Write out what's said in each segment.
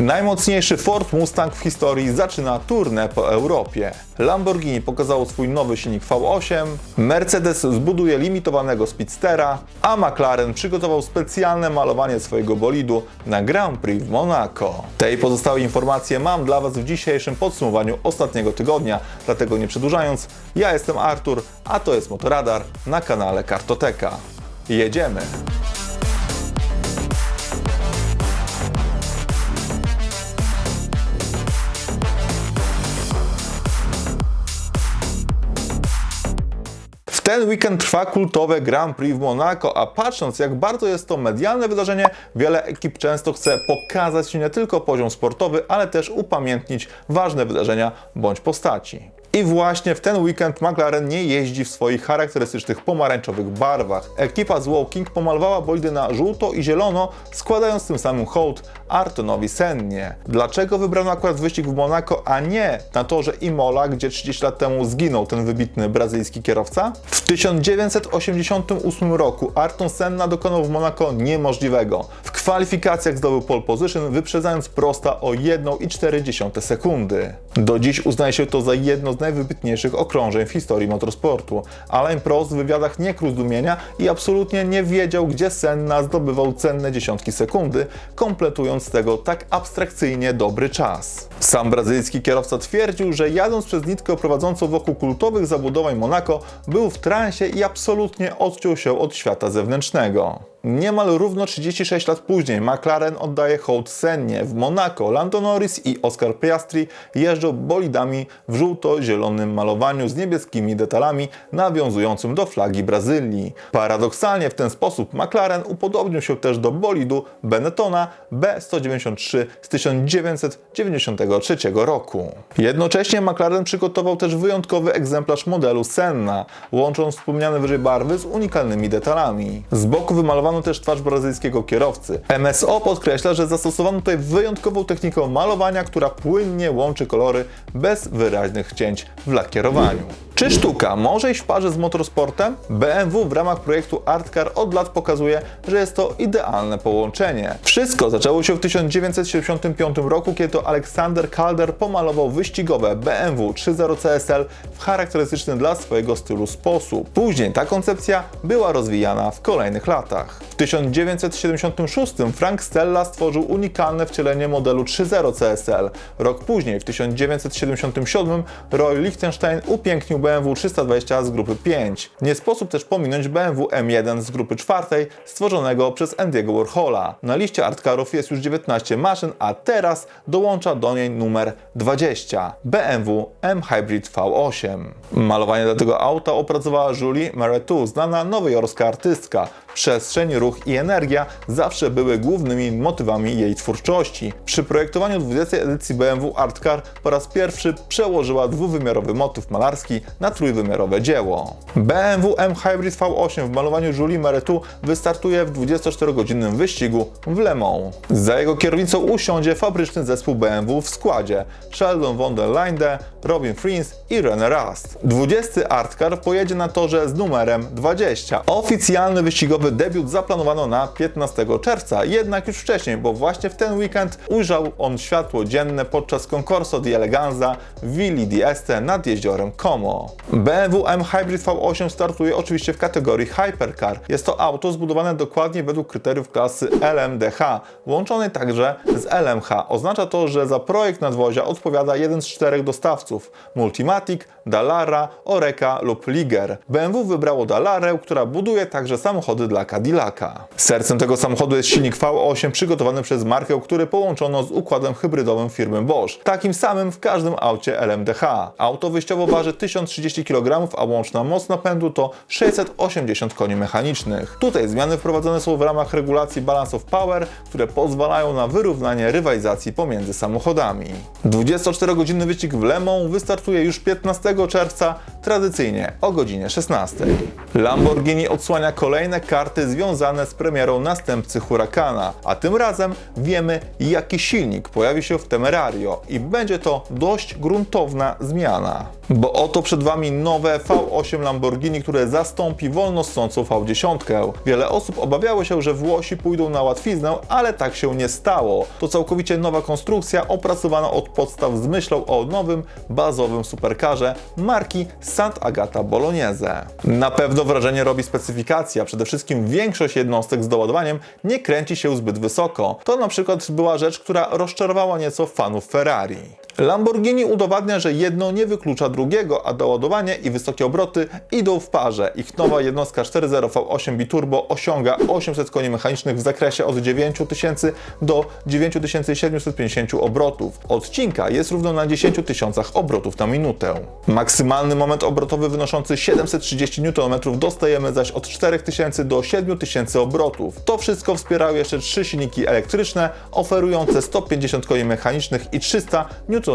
Najmocniejszy Ford Mustang w historii zaczyna turnę po Europie. Lamborghini pokazało swój nowy silnik V8, Mercedes zbuduje limitowanego Speedstera, a McLaren przygotował specjalne malowanie swojego bolidu na Grand Prix w Monaco. Te i pozostałe informacje mam dla Was w dzisiejszym podsumowaniu ostatniego tygodnia, dlatego nie przedłużając, ja jestem Artur, a to jest Motoradar na kanale Kartoteka. Jedziemy! Ten weekend trwa kultowe Grand Prix w Monaco, a patrząc jak bardzo jest to medialne wydarzenie, wiele ekip często chce pokazać nie tylko poziom sportowy, ale też upamiętnić ważne wydarzenia bądź postaci. I właśnie w ten weekend McLaren nie jeździ w swoich charakterystycznych pomarańczowych barwach. Ekipa z Woking pomalowała bolidy na żółto i zielono, składając tym samym hołd Artonowi Sennie. Dlaczego wybrano akurat wyścig w Monaco, a nie na torze Imola, gdzie 30 lat temu zginął ten wybitny brazylijski kierowca? W 1988 roku Arton Senna dokonał w Monaco niemożliwego. W kwalifikacjach zdobył pole position, wyprzedzając Prosta o 1,4 sekundy. Do dziś uznaje się to za jedno z najwybitniejszych okrążeń w historii motorsportu. Alain Prost w wywiadach nie krótł zdumienia i absolutnie nie wiedział, gdzie Senna zdobywał cenne dziesiątki sekundy, kompletując z tego tak abstrakcyjnie dobry czas. Sam brazylijski kierowca twierdził, że jadąc przez nitkę prowadzącą wokół kultowych zabudowań Monaco, był w transie i absolutnie odciął się od świata zewnętrznego. Niemal równo 36 lat później McLaren oddaje hołd Sennie. W Monaco Lando Norris i Oscar Piastri jeżdżą bolidami w żółto-zielonym malowaniu z niebieskimi detalami nawiązującym do flagi Brazylii. Paradoksalnie w ten sposób McLaren upodobnił się też do bolidu Benettona B193 z 1993 roku. Jednocześnie McLaren przygotował też wyjątkowy egzemplarz modelu Senna, łącząc wspomniane wyżej barwy z unikalnymi detalami. Z boku wymalowano też twarz brazylijskiego kierowcy. MSO podkreśla, że zastosowano tutaj wyjątkową technikę malowania, która płynnie łączy kolory bez wyraźnych cięć w lakierowaniu. Czy sztuka może iść w parze z motorsportem? BMW w ramach projektu ArtCar od lat pokazuje, że jest to idealne połączenie. Wszystko zaczęło się w 1975 roku, kiedy to Calder pomalował wyścigowe BMW 3.0 CSL w charakterystyczny dla swojego stylu sposób. Później ta koncepcja była rozwijana w kolejnych latach. W 1976 Frank Stella stworzył unikalne wcielenie modelu 3.0 CSL. Rok później, w 1977, Roy Lichtenstein upięknił BMW 320 z grupy 5. Nie sposób też pominąć BMW M1 z grupy 4, stworzonego przez Andy'ego Warhola. Na liście artcarów jest już 19 maszyn, a teraz dołącza do niej numer 20 BMW M Hybrid V8. Malowanie dla tego auta opracowała Julie Maretou, znana nowojorska artystka. Przestrzeń, ruch i energia zawsze były głównymi motywami jej twórczości. Przy projektowaniu 20 edycji BMW Art Car po raz pierwszy przełożyła dwuwymiarowy motyw malarski na trójwymiarowe dzieło. BMW M Hybrid V8 w malowaniu Julie Maretou wystartuje w 24-godzinnym wyścigu w Le Mans. Za jego kierownicą usiądzie fabryczny zespół BMW w składzie Sheldon von der Linde, Robin Friends i René Rast. 20 Art Car pojedzie na torze z numerem 20. Oficjalny wyścigowy debiut zaplanowano na 15 czerwca, jednak już wcześniej, bo właśnie w ten weekend ujrzał on światło dzienne podczas Concorso di Eleganza w Villi di Este nad jeziorem Como. BMW M Hybrid V8 startuje oczywiście w kategorii Hypercar. Jest to auto zbudowane dokładnie według kryteriów klasy LMDH, łączonej także z LMH. Oznacza to, że za projekt nadwozia odpowiada jeden z czterech dostawców Multimatic, Dallara, Oreca lub Liger. BMW wybrało Dallarę, która buduje także samochody dla Cadillaca. Sercem tego samochodu jest silnik V8 przygotowany przez markę, który połączono z układem hybrydowym firmy Bosch. Takim samym w każdym aucie LMDH. Auto wyjściowo waży 1030 kg, a łączna moc napędu to 680 koni mechanicznych. Tutaj zmiany wprowadzone są w ramach regulacji Balance of Power, które pozwalają na wyrównanie rywalizacji pomiędzy samochodami. 24-godzinny wyścig w Le Mans wystartuje już 15 czerwca, tradycyjnie o godzinie 16. Lamborghini odsłania kolejne karty karty związane z premierą następcy Huracana, a tym razem wiemy jaki silnik pojawi się w Temerario i będzie to dość gruntowna zmiana. Bo oto przed Wami nowe V8 Lamborghini, które zastąpi wolno ssącą V10. Wiele osób obawiało się, że Włosi pójdą na łatwiznę, ale tak się nie stało. To całkowicie nowa konstrukcja opracowana od podstaw z myślą o nowym, bazowym superkarze marki Sant'Agata Bolognese. Na pewno wrażenie robi specyfikacja, przede wszystkim większość jednostek z doładowaniem nie kręci się zbyt wysoko. To na przykład była rzecz, która rozczarowała nieco fanów Ferrari. Lamborghini udowadnia, że jedno nie wyklucza drugiego, a doładowanie i wysokie obroty idą w parze. Ich nowa jednostka 4.0 V8 Biturbo osiąga 800 koni mechanicznych w zakresie od 9000 do 9750 obrotów. Odcinka jest równo na 10 tysiącach obrotów na minutę. Maksymalny moment obrotowy wynoszący 730 Nm dostajemy zaś od 4000 do 7000 obrotów. To wszystko wspierają jeszcze trzy silniki elektryczne oferujące 150 koni mechanicznych i 300 Nm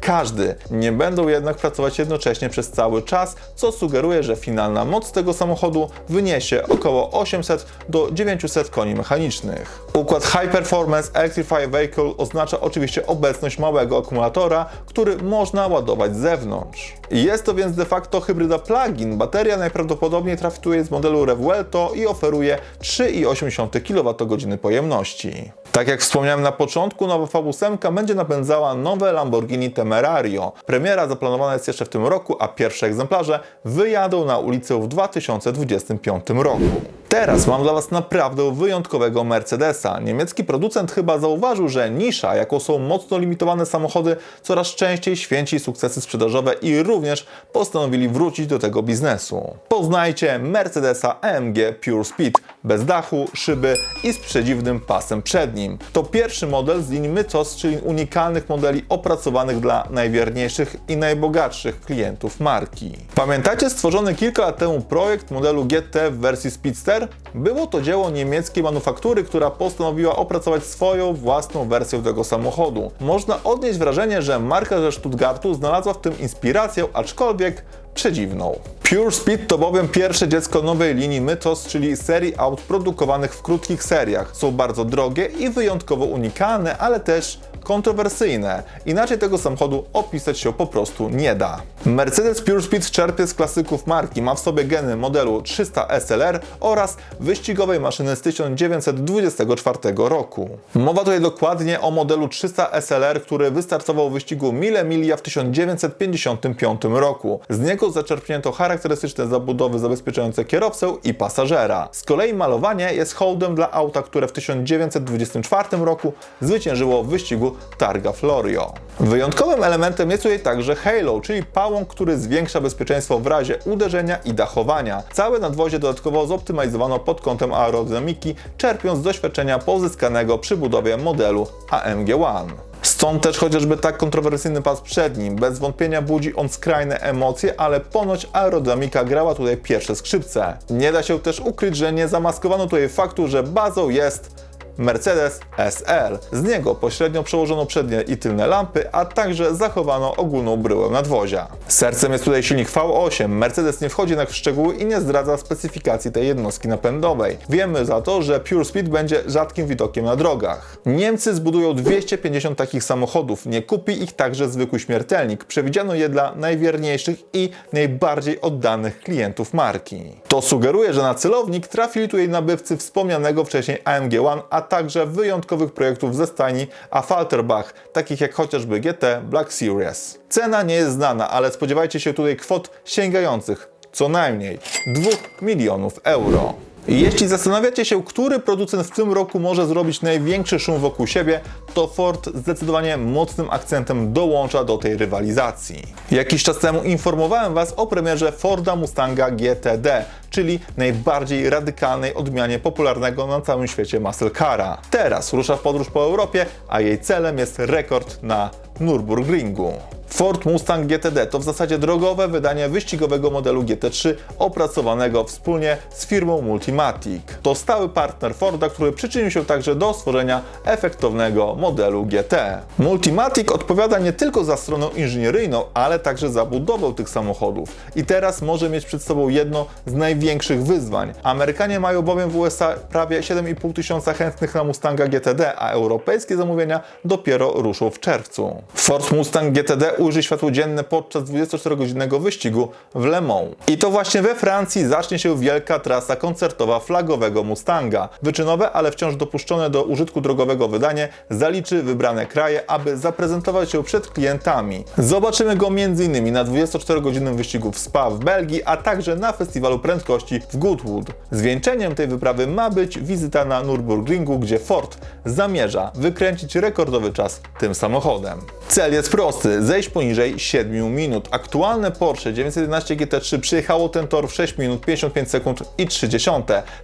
każdy. Nie będą jednak pracować jednocześnie przez cały czas, co sugeruje, że finalna moc tego samochodu wyniesie około 800 do 900 koni mechanicznych. Układ High Performance Electrified Vehicle oznacza oczywiście obecność małego akumulatora, który można ładować z zewnątrz. Jest to więc de facto hybryda plug-in. Bateria najprawdopodobniej trafiuje z modelu Revuelto i oferuje 3,8 kWh pojemności. Tak jak wspomniałem na początku, nowa V8 będzie napędzała nowe Lamborghini Temerario. Premiera zaplanowana jest jeszcze w tym roku, a pierwsze egzemplarze wyjadą na ulicę w 2025 roku. Teraz mam dla Was naprawdę wyjątkowego Mercedesa. Niemiecki producent chyba zauważył, że nisza, jaką są mocno limitowane samochody, coraz częściej święci sukcesy sprzedażowe i również postanowili wrócić do tego biznesu. Poznajcie Mercedesa AMG Pure Speed, bez dachu, szyby i z przedziwnym pasem przednim. To pierwszy model z linii Mythos, czyli unikalnych modeli opracowanych dla najwierniejszych i najbogatszych klientów marki. Pamiętacie stworzony kilka lat temu projekt modelu GT w wersji Speedster? subscribe Było to dzieło niemieckiej manufaktury, która postanowiła opracować swoją własną wersję tego samochodu. Można odnieść wrażenie, że marka ze Stuttgartu znalazła w tym inspirację, aczkolwiek przedziwną. Pure Speed to bowiem pierwsze dziecko nowej linii Mythos, czyli serii aut produkowanych w krótkich seriach. Są bardzo drogie i wyjątkowo unikalne, ale też kontrowersyjne. Inaczej tego samochodu opisać się po prostu nie da. Mercedes Pure Speed czerpie z klasyków marki, ma w sobie geny modelu 300 SLR oraz wyścigowej maszyny z 1924 roku. Mowa tutaj dokładnie o modelu 300 SLR, który wystartował w wyścigu Mille Miglia w 1955 roku. Z niego zaczerpnięto charakterystyczne zabudowy zabezpieczające kierowcę i pasażera. Z kolei malowanie jest hołdem dla auta, które w 1924 roku zwyciężyło w wyścigu Targa Florio. Wyjątkowym elementem jest tutaj także halo, czyli pałąk, który zwiększa bezpieczeństwo w razie uderzenia i dachowania. Całe nadwozie dodatkowo zoptymalizowano pod kątem aerodynamiki, czerpiąc z doświadczenia pozyskanego przy budowie modelu AMG One. Stąd też chociażby tak kontrowersyjny pas przed nim. Bez wątpienia budzi on skrajne emocje, ale ponoć aerodynamika grała tutaj pierwsze skrzypce. Nie da się też ukryć, że nie zamaskowano tutaj faktu, że bazą jest Mercedes SL. Z niego pośrednio przełożono przednie i tylne lampy, a także zachowano ogólną bryłę nadwozia. Sercem jest tutaj silnik V8. Mercedes nie wchodzi jednak w szczegóły i nie zdradza specyfikacji tej jednostki napędowej. Wiemy za to, że Pure Speed będzie rzadkim widokiem na drogach. Niemcy zbudują 250 takich samochodów, nie kupi ich także zwykły śmiertelnik. Przewidziano je dla najwierniejszych i najbardziej oddanych klientów marki. To sugeruje, że na celownik trafili tutaj nabywcy wspomnianego wcześniej AMG One, a także wyjątkowych projektów ze stajni Affalterbach, takich jak chociażby GT Black Series. Cena nie jest znana, ale spodziewajcie się tutaj kwot sięgających co najmniej 2 milionów euro. Jeśli zastanawiacie się, który producent w tym roku może zrobić największy szum wokół siebie, to Ford zdecydowanie mocnym akcentem dołącza do tej rywalizacji. Jakiś czas temu informowałem Was o premierze Forda Mustanga GTD, czyli najbardziej radykalnej odmianie popularnego na całym świecie muscle cara. Teraz rusza w podróż po Europie, a jej celem jest rekord na Nürburgringu. Ford Mustang GTD to w zasadzie drogowe wydanie wyścigowego modelu GT3 opracowanego wspólnie z firmą Multimatic. To stały partner Forda, który przyczynił się także do stworzenia efektownego modelu GT. Multimatic odpowiada nie tylko za stronę inżynieryjną, ale także za budowę tych samochodów. I teraz może mieć przed sobą jedno z największych wyzwań. Amerykanie mają bowiem w USA prawie 7,5 tysiąca chętnych na Mustanga GTD, a europejskie zamówienia dopiero ruszą w czerwcu. Ford Mustang GTD ujrzy światło dzienne podczas 24-godzinnego wyścigu w Le Mans. I to właśnie we Francji zacznie się wielka trasa koncertowa flagowego Mustanga. Wyczynowe, ale wciąż dopuszczone do użytku drogowego wydanie zaliczy wybrane kraje, aby zaprezentować się przed klientami. Zobaczymy go m.in. na 24-godzinnym wyścigu w Spa w Belgii, a także na festiwalu prędkości w Goodwood. Zwieńczeniem tej wyprawy ma być wizyta na Nürburgringu, gdzie Ford zamierza wykręcić rekordowy czas tym samochodem. Cel jest prosty, zejść poniżej 7 minut. Aktualne Porsche 911 GT3 przyjechało ten tor w 6 minut 55 sekund i 30,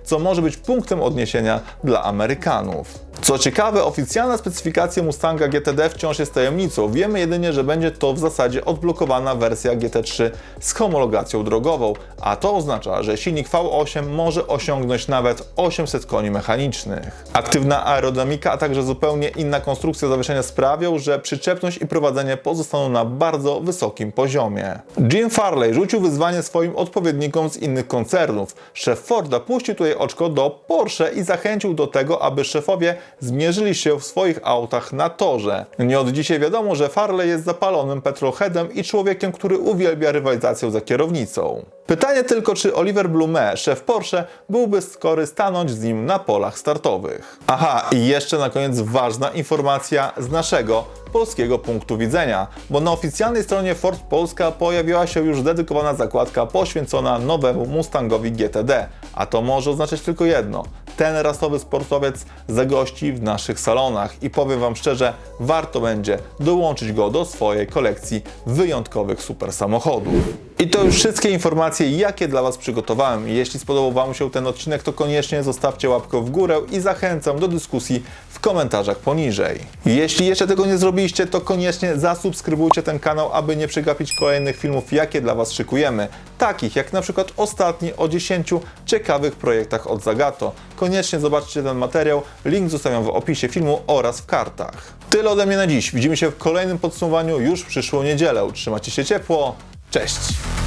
co może być punktem odniesienia dla Amerykanów. Co ciekawe, oficjalna specyfikacja Mustanga GTD wciąż jest tajemnicą. Wiemy jedynie, że będzie to w zasadzie odblokowana wersja GT3 z homologacją drogową, a to oznacza, że silnik V8 może osiągnąć nawet 800 koni mechanicznych. Aktywna aerodynamika, a także zupełnie inna konstrukcja zawieszenia sprawią, że przyczepność i prowadzenie pozostaną na bardzo wysokim poziomie. Jim Farley rzucił wyzwanie swoim odpowiednikom z innych koncernów. Szef Forda puścił tutaj oczko do Porsche i zachęcił do tego, aby szefowie zmierzyli się w swoich autach na torze. Nie od dzisiaj wiadomo, że Farley jest zapalonym petrolheadem i człowiekiem, który uwielbia rywalizację za kierownicą. Pytanie tylko, czy Oliver Blume, szef Porsche, byłby skory stanąć z nim na polach startowych. Aha, i jeszcze na koniec ważna informacja z naszego polskiego punktu widzenia, bo na oficjalnej stronie Ford Polska pojawiła się już dedykowana zakładka poświęcona nowemu Mustangowi GTD, a to może oznaczać tylko jedno. Ten rasowy sportowiec zagości w naszych salonach i powiem Wam szczerze, warto będzie dołączyć go do swojej kolekcji wyjątkowych super samochodów. I to już wszystkie informacje, jakie dla Was przygotowałem. Jeśli spodobał Wam się ten odcinek, to koniecznie zostawcie łapkę w górę i zachęcam do dyskusji w komentarzach poniżej. Jeśli jeszcze tego nie zrobiliście, to koniecznie zasubskrybujcie ten kanał, aby nie przegapić kolejnych filmów, jakie dla Was szykujemy. Takich jak na przykład ostatni o 10 ciekawych projektach od Zagato. Koniecznie zobaczcie ten materiał, link zostawiam w opisie filmu oraz w kartach. Tyle ode mnie na dziś. Widzimy się w kolejnym podsumowaniu już w przyszłą niedzielę. Trzymajcie się ciepło. Cześć!